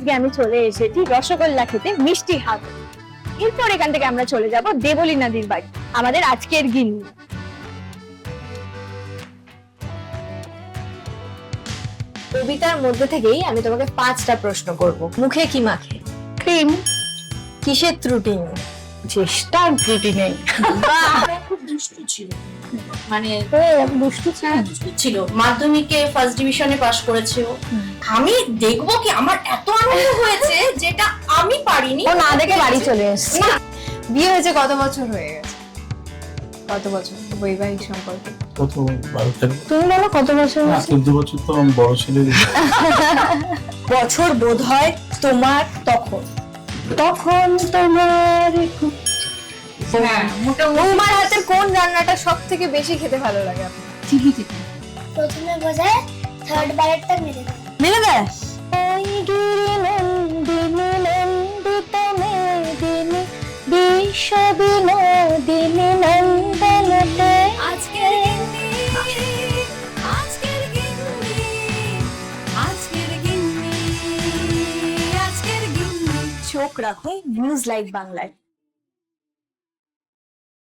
আজকে আমি চলে এসেছি রসগোল্লা খেতে মিষ্টি হাত। এরপর এখান থেকে আমরা চলে যাব দেবলী নদীর বাড়ি আমাদের আজকের গিন্নি। কবিতার মধ্যে থেকেই আমি তোমাকে পাঁচটা প্রশ্ন করব। মুখে কি মাখে? ক্রিম। কিসের ত্রুটি? নেই চেষ্টার ত্রুটি নেই। খুব দুষ্টু ছিল। মানে দুষ্টু হ্যাঁ, ছিল। মাধ্যমিকে ফার্স্ট ডিভিশনে পাশ করেছে ও। আমি দেখব কি আমার এত আনন্দ হয়েছে যেটা আমি পারিনি। ও না দেখে বাড়ি চলে এসেছে। না। বিয়ে হয়েছে কত বছর হয়ে গেছে? কত বছর? বৈবাহিক সম্পর্ক। কত বারো তেরো? তুমি বলো কত বছর চোদ্দ বছর তো আমার বড় ছেলে বছর বোধ হয় তোমার তখন। তখন তোমার হ্যাঁ বৌমার হাতের কোন রান্নাটা সব থেকে বেশি খেতে ভালো লাগে? আপনার চিলি চিকেন প্রথমে বোঝায় থার্ড বারেরটা মেরে দেয় মিলে দেয় নন্দিনী চোখ রাখো নিউজ লাইভ বাংলায়।